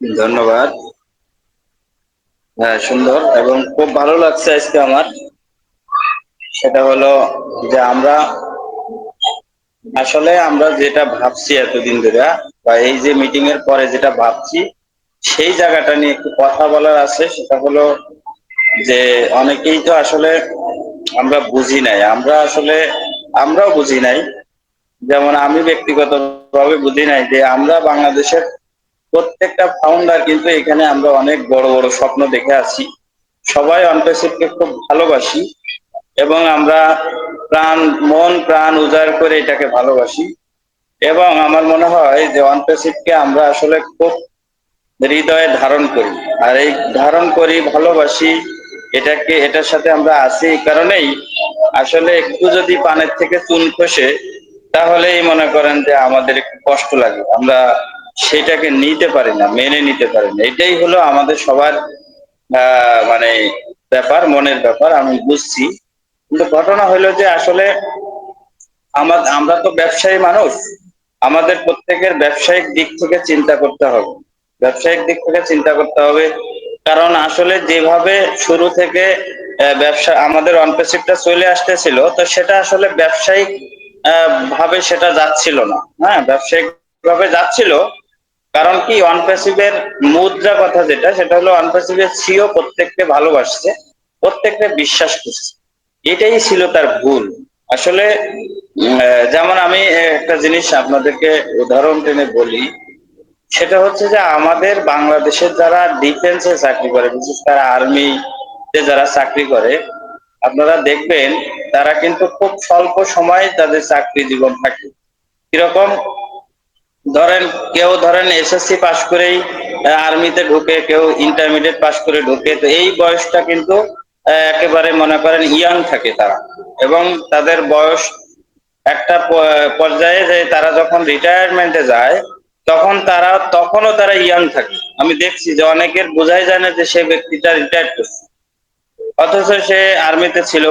ধন্যবাদ। হ্যাঁ সুন্দর এবং খুব ভালো লাগছে আজকে আমার। সেটা হলো যে আমরা, আসলে আমরা যেটা ভাবছি এতদিন ধরে বা এই যে মিটিং এর পরে যেটা ভাবছি, সেই জায়গাটা নিয়ে একটু কথা বলার আছে। সেটা হলো যে অনেকেই তো আসলে আমরা বুঝি নাই। আমরা আসলে, আমরাও বুঝি নাই। যেমন আমি ব্যক্তিগত ভাবে বুঝি নাই যে আমরা বাংলাদেশের প্রত্যেকটা ফাউন্ডার কিন্তু এখানে আমরা অনেক বড় বড় স্বপ্ন দেখে আছি সবাই অনপেসিভকে খুব ভালোবাসি এবং আমরা প্রাণ, মন, প্রাণ উজাড় করে এটাকে ভালোবাসি। এবং আমার মনে হয় যে অনপেসিভকে আমরা আসলে খুব হৃদয়ে ধারণ করি। আর এই ধারণ করি, ভালোবাসি, এটাকে, এটার সাথে আমরা আছি এই কারণেই আসলে একটু যদি পানের থেকে চুন খসে, তাহলেই মনে করেন যে আমাদের একটু কষ্ট লাগে। আমরা সেটাকে নিতে পারি না, মেনে নিতে পারি না। এটাই হলো আমাদের সবার মানে ব্যাপার, মনের ব্যাপার, আমি বুঝছি। কিন্তু ঘটনা হলো যে আসলে আমার, আমরা তো ব্যবসায়ী মানুষ, আমাদের প্রত্যেকের ব্যবসায়িক দিক থেকে চিন্তা করতে হবে। ব্যবসায়িক দিক থেকে চিন্তা করতে হবে। কারণ আসলে যেভাবে শুরু থেকে ব্যবসা, আমাদের অনপেসিভটা চলে আসতেছিল, তো সেটা আসলে ব্যবসায়িক ভাবে সেটা যাচ্ছিল না। হ্যাঁ ব্যবসায়িক ভাবে যাচ্ছিল কারণ কি অনপেসিভের মুদ্রা কথা যেটা, সেটা হলো অনপেসিভের সিও প্রত্যেককে ভালোবাসছে, প্রত্যেককে বিশ্বাস করছে। এটাই ছিল তার ভুল। আসলে যেমন আমি একটা জিনিস আপনাদেরকে উদাহরণ টেনে বলি, সেটা হচ্ছে যে আমাদের বাংলাদেশের যারা ডিফেন্সে চাকরি করে, বিশেষ করে আর্মিতে যারা চাকরি করে, আপনারা দেখবেন, তারা কিন্তু খুব স্বল্প সময় তাদের চাকরি জীবন থাকে। কীরকম? ধরেন কেউ ধরেন এসএসসি পাশ করেই আর্মিতে ঢুকে, কেউ ইন্টারমিডিয়েট পাশ করে ঢুকে, তো এই বয়সটা কিন্তু একেবারে মনে করেন ইয়াং থাকে তারা। এবং তাদের বয়স একটা পর্যায়ে যে তারা যখন রিটায়ারমেন্টে যায়, তখন তারা, তখনও তারা ইয়াং থাকে। আমি দেখছি যে অনেকের বোঝাই যায় না যে সে ব্যক্তিটা রিটায়ার করছে। অথচ সে আর্মিতে ছিল,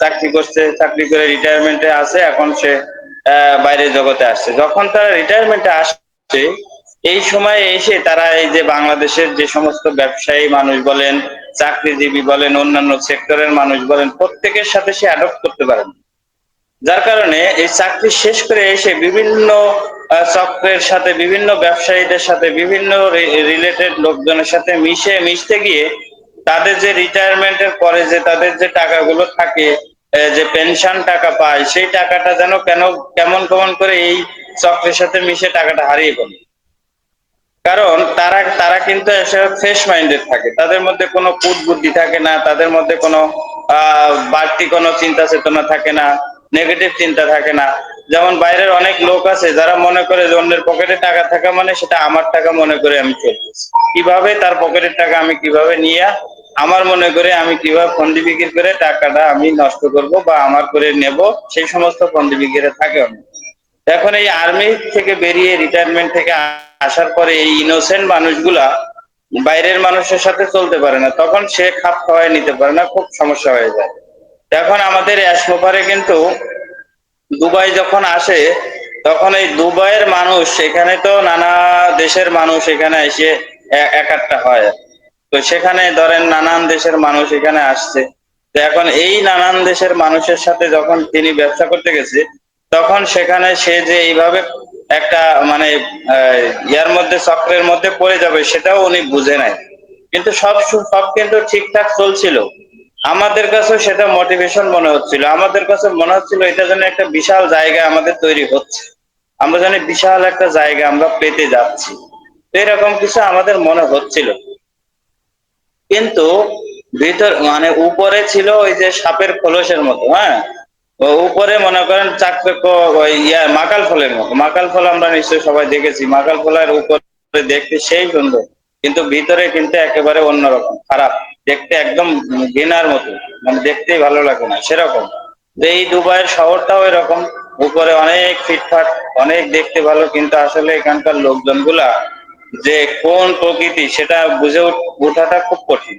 চাকরি করছে, চাকরি করে রিটায়ারমেন্টে আছে, এখন সে বাইরের জগতে আসছে। যখন তারা রিটায়ারমেন্টে আসছে, এই সময় এসে তারা এই যে বাংলাদেশের যে সমস্ত ব্যবসায়ী মানুষ বলেন, চাকরিজীবী বলেন, অন্যান্য সেক্টরের মানুষ বলেন, প্রত্যেকের সাথে সে অ্যাডপ্ট করতে পারেন। যার কারণে এই চাকরি শেষ করে এসে বিভিন্ন চক্রের সাথে, বিভিন্ন ব্যবসায়ীদের সাথে, বিভিন্ন রিলেটেড লোকজনের সাথে মিশে মিশতে গিয়ে তাদের যে রিটায়ারমেন্টের পরে যে তাদের যে টাকাগুলো থাকে যে পেনশন টাকা পায়, সেই টাকাটা যেন কেন, কেমন কেমন করে এই চক্রের সাথে মিশে টাকাটা হারিয়ে ফেলে। কারণ তারা তারা কিন্তু ফ্রেশ মাইন্ডেড থাকে। তাদের মধ্যে কোনো কুট বুদ্ধি থাকে না, তাদের মধ্যে কোনো বাড়তি কোনো চিন্তা চেতনা থাকে না নেগেটিভ চিন্তা থাকে না। যেমন বাইরের অনেক লোক আছে, যারা মনে করে যে অন্যের পকেটে টাকা থাকা মানে সেটা আমার টাকা মনে করে আমি চলতেছি। কীভাবে তার পকেটের টাকা আমি কীভাবে নিয়ে আমার মনে করে আমি কীভাবে ফন্দি বিক্রি করে টাকাটা আমি নষ্ট করব বা আমার করে নেব, সেই সমস্ত ফন্দি বিক্রি থাকে এখন এই আর্মি থেকে বেরিয়ে রিটায়ারমেন্ট থেকে আসার পরে এই ইনোসেন্ট মানুষগুলা বাইরের মানুষের সাথে চলতে পারে না। তখন সে খাপ খাওয়াই নিতে পারে না, খুব সমস্যা হয়ে যায়। এখন আমাদের অ্যাসমোপারে কিন্তু দুবাই যখন আসে, তখন এই দুবাইয়ের মানুষ, এখানে তো নানা দেশের মানুষ এখানে এসে একাত্তা হয়। তো সেখানে ধরেন নানান দেশের মানুষ এখানে আসছে। তো এখন এই নানান দেশের মানুষের সাথে যখন তিনি ব্যবসা করতে গেছে, তখন সেখানে সে যে এইভাবে একটা মানে ইয়ার মধ্যে, চক্রের মধ্যে পড়ে যাবে সেটাও উনি বুঝে নাই। কিন্তু সব সব কিন্তু ঠিকঠাক চলছিল। আমাদের কাছেও সেটা মোটিভেশন মনে হচ্ছিল। আমাদের কাছে মনে হচ্ছিল এটা যেন একটা বিশাল জায়গা আমাদের তৈরি হচ্ছে। আমরা জানি বিশাল একটা জায়গা আমরা পেতে যাচ্ছি। এরকম কিছু আমাদের মনে হচ্ছিল। কিন্তু ভিতর মানে উপরে ছিল ওই যে সাপের খোলসের মতো হ্যাঁ? উপরে মনে করেন চাকরে ইয়া, মাকাল ফলের মতো। মাকাল ফল আমরা নিশ্চয়ই সবাই দেখেছি। মাকাল ফলের উপরে দেখতে সেই সুন্দর, কিন্তু ভিতরে কিন্তু একেবারে অন্যরকম, খারাপ। দেখতে একদম ঘৃণার মতো মানে দেখতেই ভালো লাগে না, সেরকম। তো এই দুবাইয়ের শহরটাও এরকম। উপরে অনেক ফিটফাট, অনেক দেখতে ভালো, কিন্তু আসলে এখানকার লোকজনগুলা যে কোন প্রকৃতি, সেটা বুঝে ওঠাটা খুব কঠিন।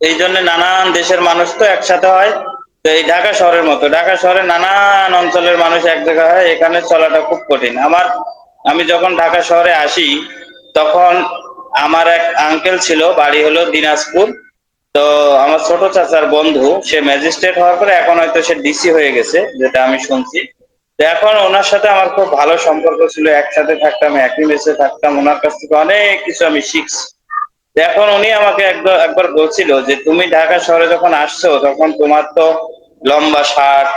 এই জন্য নানান দেশের মানুষ তো একসাথে হয়। তো এই ঢাকা শহরের মতো। ঢাকা শহরে নানান অঞ্চলের মানুষ এক জায়গায় হয়, এখানে চলাটা খুব কঠিন। আমার, আমি যখন ঢাকা শহরে আসি, তখন আমার এক আঙ্কেল ছিল, বাড়ি হলো দিনাজপুর। তো আমার ছোট চাচার বন্ধু, সে ম্যাজিস্ট্রেট হওয়ার পরে এখন হয়তো সে ডিসি হয়ে গেছে, যেটা আমি শুনছি। এখন ওনার সাথে আমার খুব ভালো সম্পর্ক ছিল, একসাথে থাকতাম, একই মেসে থাকতাম। ওনার কাছ থেকে অনেক কিছু আমি শিখছি। এখন উনি আমাকে একবার একবার বলছিল যে, তুমি ঢাকা শহরে যখন আসছো, তখন তোমার তো লম্বা শার্ট,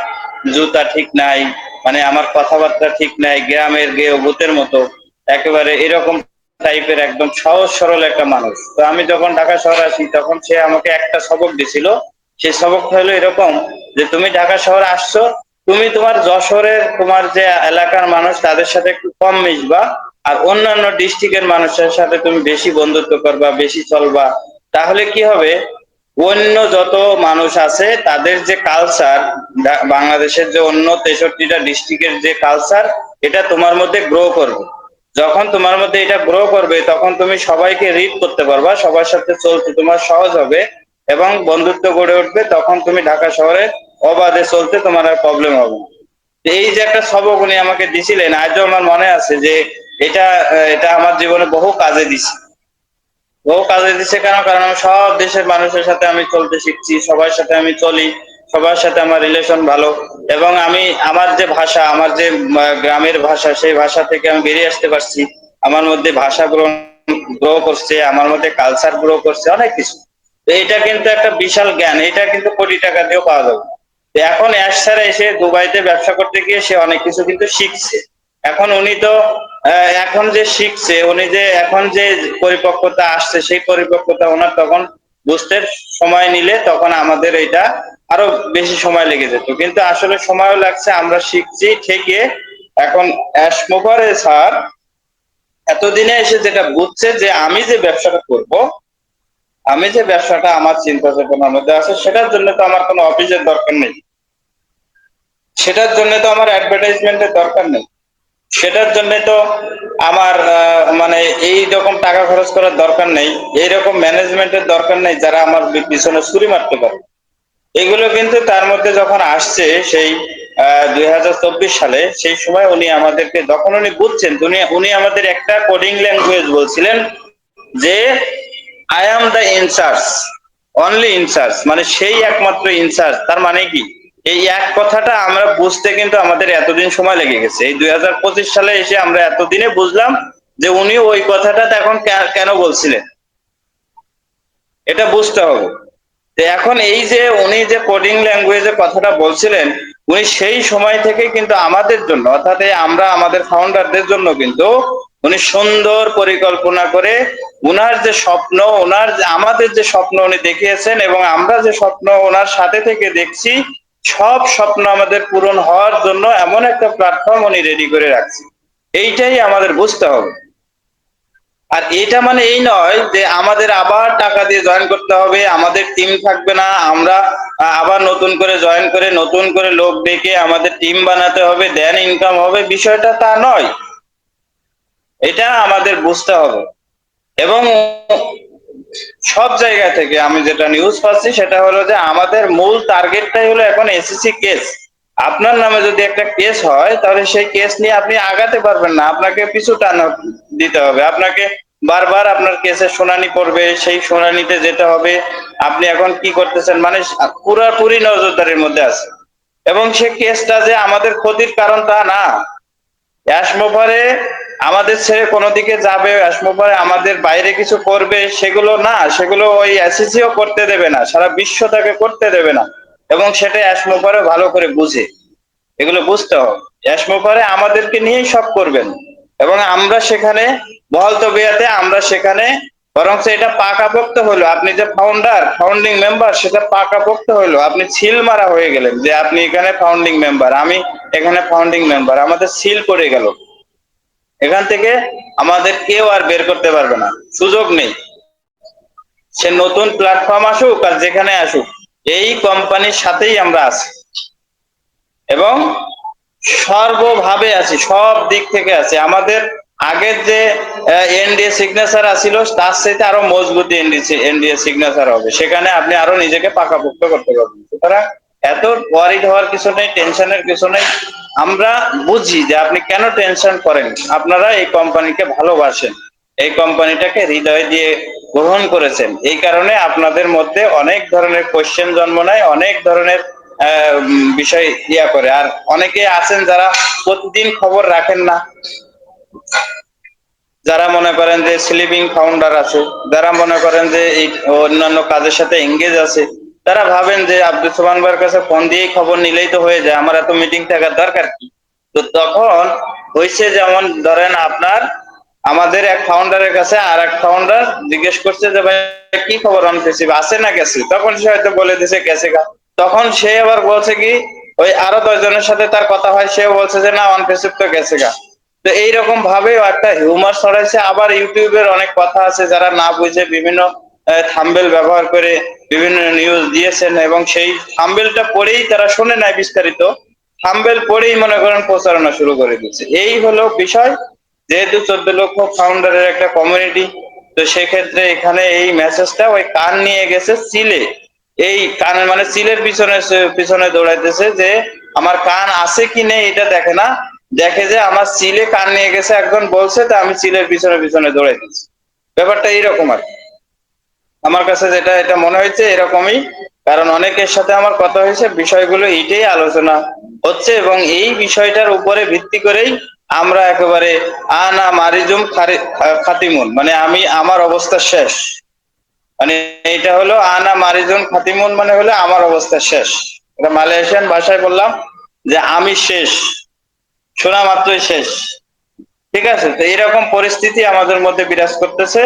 জুতা ঠিক নাই মানে আমার কথাবার্তা ঠিক নাই, গ্রামের গেও ভূতের মতো, একেবারে এরকম টাইপের একদম সহজ সরল একটা মানুষ। তো আমি যখন ঢাকা শহরে আসি, তখন সে আমাকে একটা সবক দিছিল। সেই সবকটা হলো এরকম যে, তুমি ঢাকা শহরে আসছো তুমি তোমার যশোরের তোমার যে এলাকার মানুষ, তাদের সাথে একটু কম মিশবা। আর অন্যান্য ডিস্ট্রিক্টের মানুষের সাথে তুমি বেশি বন্ধুত্ব করবা, বেশি চলবা। তাহলে কি হবে? অন্য যত মানুষ আছে, তাদের যে কালচার বাংলাদেশের যে অন্য তেষট্টিটা ডিস্ট্রিক্টের যে কালচার এটা তোমার মধ্যে গ্রো করবে। যখন তোমার মধ্যে এটা গ্রো করবে, তখন তুমি সবাইকে রিড করতে পারবা, সবার সাথে চলতে তোমার সহজ হবে এবং বন্ধুত্ব গড়ে উঠবে। তখন তুমি ঢাকা শহরে অবাধে চলতে তোমার আর প্রবলেম হবে এই যে একটা সবক উনি আমাকে দিছিলেন, আজও আমার মনে আছে যে এটা এটা আমার জীবনে বহু কাজে দিছে। বহু কাজে দিছে কেন? কারণ আমি সব দেশের মানুষের সাথে আমি চলতে শিখছি, সবার সাথে আমি চলি, সবার সাথে আমার রিলেশন ভালো এবং আমি, আমার যে ভাষা, আমার যে গ্রামের ভাষা, সেই ভাষা থেকে আমি বেরিয়ে আসতে পারছি। আমার মধ্যে ভাষা গ্রহণ গ্রো করছে, আমার মধ্যে কালচার গ্রো করছে, অনেক কিছু। এটা কিন্তু একটা বিশাল জ্ঞান, এটা কিন্তু কোটি টাকা দিয়েও পাওয়া যাবে। এখন অ্যাশ স্যার এসে দুবাইতে ব্যবসা করতে গিয়ে সে অনেক কিছু কিন্তু শিখছে। এখন উনি তো এখন যে শিখছে, উনি যে এখন যে পরিপক্কতা আসছে, সেই পরিপক্কতা ওনার তখন বুঝতে সময় নিলে তখন আমাদের এটা আরও বেশি সময় লেগে যেত। কিন্তু আসলে সময়ও লাগছে, আমরা শিখছি ঠিকই এখন অ্যাশ মোবারে স্যার, এতদিনে এসে যেটা বুঝছে যে আমি যে ব্যবসাটা করব আমি যে ব্যবসাটা আমার চিন্তা চেতনার মধ্যে আছে, সেটার জন্য তো আমার কোনো অফিসের দরকার নেই। সেটার জন্য তো আমার অ্যাডভার্টাইজমেন্টের দরকার নেই। সেটার জন্য তো আমার মানে এই রকম টাকা খরচ করার দরকার নেই এইরকম ম্যানেজমেন্টের দরকার নেই যারা আমার পিছনে ছুরি মারতে পারে। এগুলো কিন্তু তার মধ্যে যখন আসছে সেই দুই হাজার চব্বিশ সালে, সেই সময় উনি আমাদেরকে যখন উনি বুঝছেন, উনি উনি আমাদের একটা কোডিং ল্যাঙ্গুয়েজ বলছিলেন যে I am the incharge only incharge মানে সেই একমাত্র ইনচার্জ তার মানে কি? এই এক কথাটা আমরা বুঝতে কিন্তু আমাদের এতদিন সময় লেগে গেছে। এই দুই হাজার পঁচিশ সালে এসে আমরা এতদিনে বুঝলাম যে উনি ওই কথাটা এখন কেন বলছিলেন? এটা বুঝতে হবে। এখন এই যে উনি যে কোডিং ল্যাঙ্গুয়েজের কথাটা বলছিলেন, উনি সেই সময় থেকে কিন্তু আমাদের জন্য, অর্থাৎ আমরা আমাদের ফাউন্ডারদের জন্য কিন্তু উনি সুন্দর পরিকল্পনা করে উনার যে স্বপ্ন ওনার আমাদের যে স্বপ্ন উনি দেখিয়েছেন এবং আমরা যে স্বপ্ন ওনার সাথে থেকে দেখছি, সব স্বপ্ন আমাদের পূরণ হওয়ার জন্য এমন একটা প্ল্যাটফর্ম উনি রেডি করে রাখছে। এইটাই আমাদের বুঝতে হবে। আর এটা মানে এই নয় যে আমাদের আবার টাকা দিয়ে জয়েন করতে হবে, আমাদের টিম থাকবে না, আমরা আবার নতুন করে জয়েন করে, নতুন করে লোক ডেকে আমাদের টিম বানাতে হবে দেন ইনকাম হবে, বিষয়টা তা নয়। এটা আমাদের বুঝতে হবে। এবং সব জায়গা থেকে আমি যেটা নিউজ পাচ্ছি সেটা হলো যে আমাদের মূল টার্গেটটাই হলো এখন এসএসসি কেস আপনার নামে যদি একটা কেস হয়, তাহলে সেই কেস নিয়ে আপনি আগাতে পারবেন না। আপনাকে পিছু টানা দিতে হবে। আপনাকে বারবার আপনার কেসের শুনানি পড়বে সেই শুনানিতে যেতে হবে। আপনি এখন কি করতেছেন? মানে পুরাপুরি নজরদারির মধ্যে আছে। এবং সে কেসটা যে আমাদের ক্ষতির কারণ তা না। অ্যাসমোভারে আমাদের ছেড়ে কোনো দিকে যাবে অ্যাসমোভারে আমাদের বাইরে কিছু করবে, সেগুলো না, সেগুলো ওই এসএসসিও করতে দেবে না, সারা বিশ্ব তাকে করতে দেবে না। এবং সেটা অ্যাসমোভারে ভালো করে বুঝে। এগুলো বুঝতে হবে। অ্যাসমোভারে আমাদেরকে নিয়েই সব করবেন। এবং আমরা সেখানে, বহল তবিয়াতে আমরা সেখানে বরং এটা পাকাপোক্ত হলো। আপনি যে ফাউন্ডার ফাউন্ডিং মেম্বার সেটা পাকা পাকাপোক্ত হলো। আপনি সিল মারা হয়ে গেলেন যে আপনি এখানে ফাউন্ডিং মেম্বার আমি এখানে ফাউন্ডিং মেম্বার আমাদের সিল পড়ে গেল। এখান থেকে আমাদের কেউ আর বের করতে পারবে না। সুযোগ নেই। সে নতুন প্ল্যাটফর্ম আসুক আর যেখানে আসুক, এই কোম্পানির সাথেই আমরা আছি। এবং সর্বভাবে আছি, সব দিক থেকে আছে। আমাদের আগের যে এনডিএ সিগনেচার আছিল, তার সাথে আরও মজবুত এনডিএ সিগনেচার হবে। সেখানে আপনি আরও নিজেকে পাকাপোক্ত করতে পারবেন। সুতরাং এত ওয়ারিড হওয়ার কিছু নেই টেনশনের কিছু নেই। আমরা বুঝি যে আপনি কেন টেনশন করেন? আপনারা এই কোম্পানিকে ভালোবাসেন। এই কোম্পানিটাকে হৃদয় দিয়ে গ্রহণ করেছেন। এই কারণে আপনাদের মধ্যে অনেক ধরনের কোশ্চেন জন্ম নেয়, অনেক ধরনের বিষয় ইয়া করে। আর অনেকে আছেন যারা প্রতিদিন খবর রাখেন না। যারা মনে করেন যে স্লিপিং ফাউন্ডার আছে, যারা মনে করেন যে এই অন্যান্য কাজের সাথে এঙ্গেজ আছে তারা ভাবেন যে আব্দুল সোমান ভাইয়ের কাছে ফোন দিয়েই খবর নিলেই তো হয়ে যায়। আমার এত মিটিং থাকার দরকার কি? তো তখন হয়েছে যেমন ধরেন আপনার আমাদের এক ফাউন্ডারের কাছে আর এক ফাউন্ডার জিজ্ঞেস করছে যে, ভাই, কি খবর আনতেছি আছে না গেছে? তখন সে হয়তো বলে দিছে, গেছে তখন সে আবার বলছে কি, ওই আরও দশজনের সাথে তার কথা হয়। সে বলছে যে, না অন তো গেছে গা। তো এইরকম ভাবে একটা হিউমার ছড়াইছে। আবার ইউটিউবের অনেক কথা আছে যারা না বুঝে বিভিন্ন থাম্বেল ব্যবহার করে বিভিন্ন নিউজ দিয়েছেন এবং সেই থাম্বেলটা পড়েই তারা শুনে নেয় বিস্তারিত। থাম্বেল পড়েই মনে করেন প্রচারণা শুরু করে দিচ্ছে। এই হলো বিষয়। যেহেতু চোদ্দ লক্ষ ফাউন্ডারের একটা কমিউনিটি তো সেক্ষেত্রে এখানে এই মেসেজটা ওই কান নিয়ে গেছে সিলে। এই কান মানে সিলের পিছনে পিছনে দৌড়াইতেছে যে, আমার কান আছে কি নেই এটা দেখে না। দেখে যে আমার সিলে কান নিয়ে গেছে, একজন বলছে, তা আমি সিলের পিছনে পিছনে দৌড়াইতেছি। ব্যাপারটা এইরকম আর কি। আমার কাছে যেটা, এটা মনে হয়েছে এরকমই, কারণ অনেকের সাথে আমার কথা হয়েছে, বিষয়গুলো এইটাই আলোচনা হচ্ছে এবং এই বিষয়টার উপরে ভিত্তি করেই আমরা একেবারে আনা মারিজুম খাতিমুন মানে আমি, আমার অবস্থা শেষ। মানে এটা হলো আনা মারিজুন খাতিমুন মানে হলো আমার অবস্থা শেষ। এটা মালয়েশিয়ান ভাষায় বললাম যে আমি শেষ, শোনা মাত্রই শেষ। ঠিক আছে? তো এরকম পরিস্থিতি আমাদের মধ্যে বিরাজ করতেছে।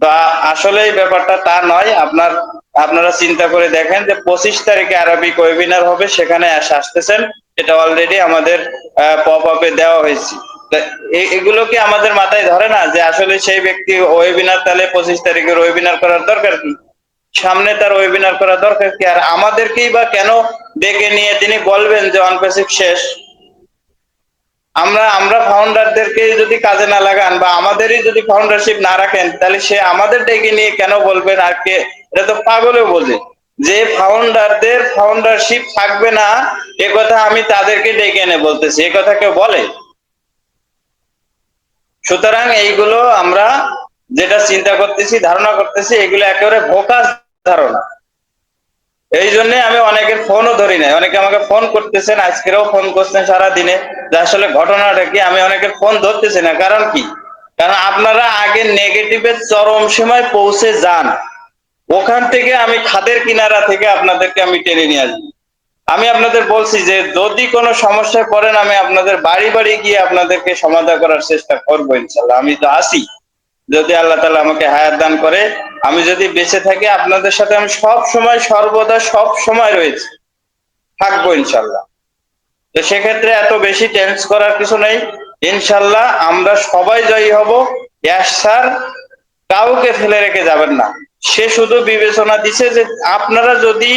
তা আসলে ব্যাপারটা তা নয়, আপনার, আপনারা চিন্তা করে দেখেন যে পঁচিশ তারিখে আরবিক ওয়েবিনার হবে, সেখানে আস- আসতেছেন, এটা অলরেডি আমাদের পপ আপে দেওয়া হয়েছে। এগুলো কি আমাদের মাথায় ধরে না যে আসলে সেই ব্যক্তি ওয়েবিনার তাহলে পঁচিশ তারিখের ওয়েবিনার করার দরকার কি? সামনে তার ওয়েবিনার করা দরকার কি? আর আমাদেরকেই বা কেন ডেকে নিয়ে তিনি বলবেন যে অনপেসিভ শেষ? আমরা আমরা ফাউন্ডারদেরকে যদি কাজে না লাগান বা আমাদেরই যদি ফাউন্ডারশিপ না রাখেন, তাহলে সে আমাদের ডেকে নিয়ে কেন বলবেন আর কে? এটা তো পাগলেও বোঝে যে ফাউন্ডারদের ফাউন্ডারশিপ থাকবে না, এ কথা আমি তাদেরকে ডেকে এনে বলতেছি, এ কথা কেউ বলে? সুতরাং এইগুলো আমরা যেটা চিন্তা করতেছি, ধারণা করতেছি, এগুলো একেবারে ভোকাস ধারণা। এই জন্য আমি অনেকের ফোনও ধরি নাই। অনেকে আমাকে ফোন করতেছেন, আজকেরও ফোন করছেন সারা দিনে যে আসলে ঘটনাটা কি? আমি অনেকের ফোন ধরতেছি না। কারণ কি? কারণ আপনারা আগে নেগেটিভের চরম সীমায় পৌঁছে যান। ওখান থেকে আমি খাদের কিনারা থেকে আপনাদেরকে আমি টেনে নিয়ে আসব। আমি আপনাদের বলছি যে, যদি কোনো সমস্যায় পড়েন, আমি আপনাদের বাড়ি বাড়ি গিয়ে আপনাদেরকে সমাধান করার চেষ্টা করব ইনশাল্লাহ। আমি তো আসি। যদি আল্লাহ তালা আমাকে হায়াত দান করে, আমি যদি বেঁচে থাকি, আপনাদের সাথে আমি সব সময়, সর্বদা সব সময় রয়েছে। থাকব ইনশাল্লাহ তো সেক্ষেত্রে এত বেশি টেন্স করার কিছু নেই। ইনশাল্লাহ আমরা সবাই জয়ী হব। ইয়াস স্যার কাউকে ফেলে রেখে যাবেন না। সে শুধু বিবেচনা দিছে যে আপনারা যদি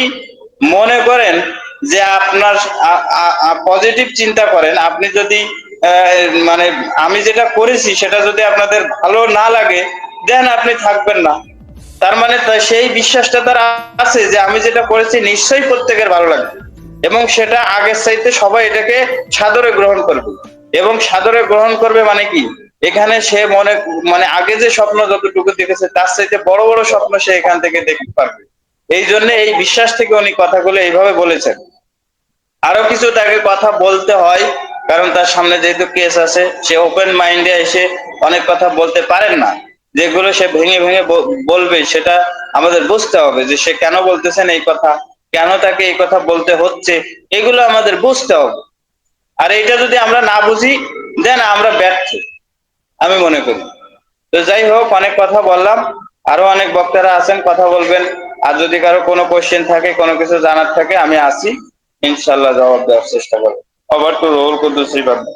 মনে করেন যে আপনার পজিটিভ চিন্তা করেন, আপনি যদি মানে আমি যেটা করেছি সেটা যদি আপনাদের ভালো না লাগে, দেন আপনি থাকবেন না। তার মানে সেই বিশ্বাসটা তার আছে যে আমি যেটা করেছি নিশ্চয়ই প্রত্যেকের ভালো লাগবে। এবং সেটা আগের চাইতে সবাই এটাকে সাদরে গ্রহণ করবে। এবং সাদরে গ্রহণ করবে মানে কি? এখানে সে মনে মানে আগে যে স্বপ্ন যতটুকু দেখেছে, তার চাইতে বড় বড় স্বপ্ন সে এখান থেকে দেখতে পারবে। এই জন্য এই বিশ্বাস থেকে উনি কথাগুলো এইভাবে বলেছেন। আরও কিছু তাকে কথা বলতে হয়। কারণ তার সামনে যেহেতু কেস আছে, সে ওপেন মাইন্ডে এসে অনেক কথা বলতে পারেন না। যেগুলো সে ভেঙে ভেঙে বলবে, সেটা আমাদের বুঝতে হবে যে সে কেন বলতেছেন এই কথা, কেন তাকে এই কথা বলতে হচ্ছে, এগুলো আমাদের বুঝতে হবে। আর এটা যদি আমরা না বুঝি, দেন আমরা ব্যর্থ, আমি মনে করি। তো যাই হোক, অনেক কথা বললাম, আরও অনেক বক্তারা আছেন, কথা বলবেন। আর যদি কারও কোনো কোশ্চেন থাকে, কোনো কিছু জানার থাকে, আমি আসি। ইনশাল্লাহ জবাব দেওয়ার চেষ্টা করব। ওভার টু রোল কুদ্দুসি বাবু